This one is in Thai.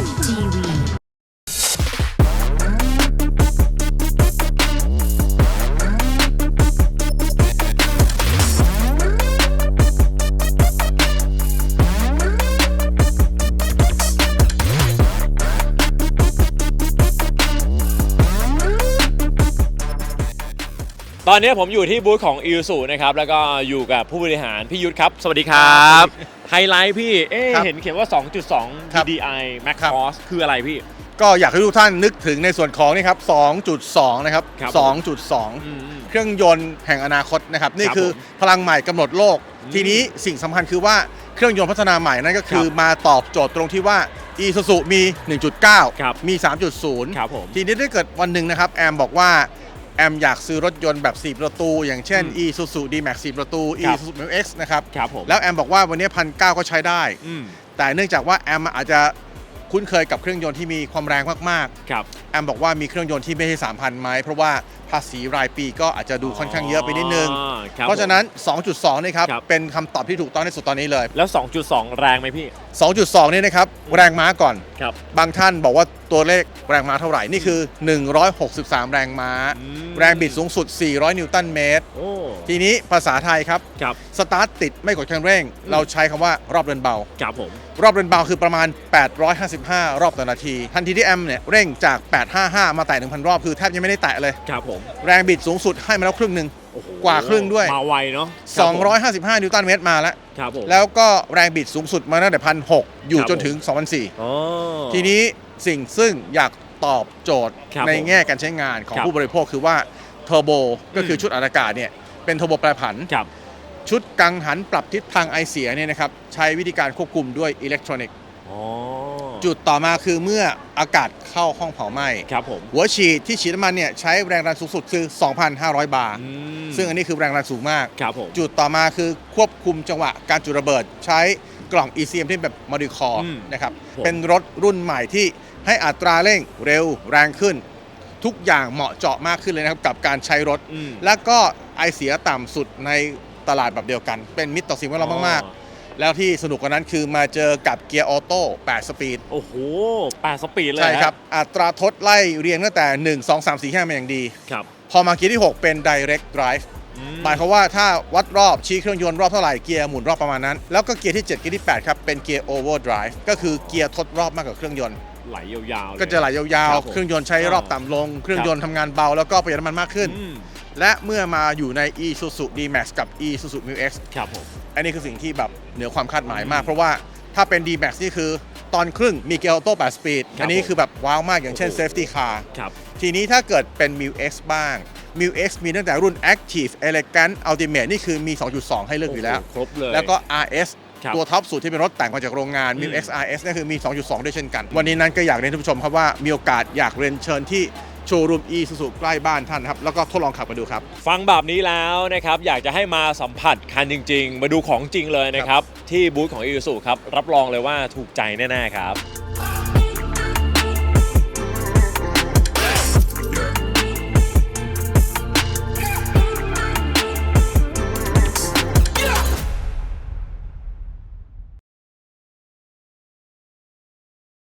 TV. ตอนนี้ผมอยู่ที่บูธของ i ิ s u นะครับแล้วก็อยู่กับผู้บริหารพี่ยุทธครับ สวัสดีครับไฮไลท์พี่เอ๊ะครับเห็นเขียนว่า 2.2 ครับ DDI Max ครับ Force คืออะไรพี่ ก็อยากให้ทุกท่านนึกถึงในส่วนของนี่ครับ 2.2 นะครับ ครับ2.2อืมเครื่องยนต์แห่งอนาคตนะครับ นี่ครับคือผมพลังใหม่กำหนดโลก อืมทีนี้สิ่งสำคัญคือว่าเครื่องยนต์พัฒนาใหม่นั่นก็คือครับมาตอบโจทย์ตรงที่ว่า e s u s u มี ครับ 1.9 มี3.0ครับผมทีนี้ถ้าเกิดวันหนึ่งนะครับ แอมบอกว่า แอมอยากซื้อรถยนต์แบบ4ประตู อย่างเช่นอืม e s u s u D-Max 4ประตู e ครับ s u s u x นะครับครับผมแล้วแอมบอกว่าวันนี้พันเก็ใช้ได้ อืมแต่เนื่องจากว่าแอมอาจจะคุ้นเคยกับเครื่องยนต์ที่มีความแรงมากครับ ๆ แอมบอกว่ามีเครื่องยนต์ที่ไม่ใช่3,000ไหมเพราะว่าภาษีรายปีก็อาจจะดูค่อนข้างเยอะไปนิดนึงอ๋อคบเพราะฉะนั้น2.2 นี่ครับ ครับ เป็นคำตอบที่ถูกต้องที่สุดตอนนี้เลย แล้ว 2.2 แรงไหมพี่ 2.2 นี่นะครับ แรงม้าก่อน ครับ บางท่านบอกว่า ตัวเลขแรงม้าเท่าไหร่ นี่คือ 163 แรงม้าอืมแรงบิดสูงสุด 400 นิวตันเมตรโอ้ทีนี้ภาษาไทยครับครับ สตาร์ทติดไม่กดคันเร่ง เราใช้คำว่ารอบเดินเบา ครับผม รอบเดินเบาคือประมาณ 855 รอบต่อนาที ทันทีที่แอมเนี่ยเร่งจาก 855 มาแตะ1,000 รอบคือแทบยังไม่ได้แตะเลย ครับผม แรงบิดสูงสุดให้มาแล้วครึ่งหนึ่ง โอ้โหกว่าครึ่งด้วย มาไวเนาะครับผม255 นิวตันเมตรมาแล้ว ครับผม แล้วก็แรงบิดสูงสุดมาตั้งแต่พันหอยู่ครับ จนถึงอ๋อ2004ทีนี้สิ่งซึ่งอยากตอบโจทย์ครับในผมแง่การใช้งานของครับผู้บริโภคคือว่าเทอร์โบก็คืออม ชุดอัดอากาศเนี่ยเป็นเทอร์โบแปรผัน ครับชุดกังหันปรับทิศทางไอเสียเนี่ยนะครับใช้วิธีการควบคุมด้วยอิเล็กทรอนิกส์อ๋อ จุดต่อมาคือเมื่ออากาศเข้าห้องเผาไหม้ครับผมหัวฉีดที่ฉีดน้ำมันเนี่ยใช้แรงดันสูงสุดคือ 2,500 บาร์อืมซึ่งอันนี้คือแรงดันสูงมากครับผมจุดต่อมาคือควบคุมจังหวะการจุดระเบิดใช้กล่อง ECM ที่แบบมอดิคอร์อืมนะครับผมเป็นรถรุ่นใหม่ที่ให้อัตราเร่งเร็วแรงขึ้น ทุกอย่างเหมาะเจาะมากขึ้นเลยนะครับกับการใช้รถอืมแล้วก็ไอเสียต่ำสุดในตลาดแบบเดียวกัน เป็นมิตรต่อสิ่งแวดล้อมมากอ๋อๆ แล้วที่สนุกกว่านั้นคือมาเจอกับเกียร์ออโต้8สปีดโอ้โหแปดสปีดเลยใช่ฮะครับอัตราทดไล่เรียงตั้งแต่ 1 2 3 4 5มาอย่างดีครับพอมาเกียร์ที่ 6 เป็น direct drive อืหมายความว่าถ้าวัดรอบชี้เครื่องยนต์รอบเท่าไหร่เกียร์หมุนรอบประมาณนั้น แล้วก็เกียร์ที่ 7 เกียร์ที่ 8 ครับ เป็นเกียร์ overdrive ก็คือเกียร์ทดรอบมากกว่าเครื่องยนต์ไหลยาวๆเลยก็จะไหลยาวครับผมๆเครื่องยนต์ใช้รอบต่ำลง เครื่องยนต์ทำงานเบาแล้วก็ประหยัดน้ำมันมากขึ้นอืมและเมื่อมาอยู่ใน Isuzu D-Max กับ Isuzu Mu X ครับผม อันนี้คือสิ่งที่แบบเหนือความคาดหมายมากอืมเพราะว่าถ้าเป็น D-Max นี่คือตอนครึ่งมีเกียร์ออโต้8สปีดครับอันนี้ผมคือแบบว้าวมากอย่างเช่นโอ้โห Safety Car ครับทีนี้ถ้าเกิดเป็น Mu X บ้าง Mu X มีตั้งแต่รุ่น Active Elegant Ultimate นี่คือมี 2.2 ให้เลือกอยู่แล้วโโหครบเลย แล้วก็ RS ครับตัวท็อปสุดที่เป็นรถแต่งมาจากโรงงาน Mu อืม X RS นี่คือมี 2.2 ด้วยเช่นกัน วันนี้นั้นก็อยากเรียนท่านผู้ชมครับว่ามีโอกาสอยากเรียนเชิญที่ โชว์รูม e s u s u ใกล้บ้านท่านครับแล้วก็ทดลองขับมาดูครับ ฟังแบบนี้แล้วนะครับ อยากจะให้มาสัมผัสคันจริง ๆ มาดูของจริงเลยนะครับ ที่บูธของ i ิ s u ครับ รับรองเลยว่าถูกใจแน่ ๆ ครับ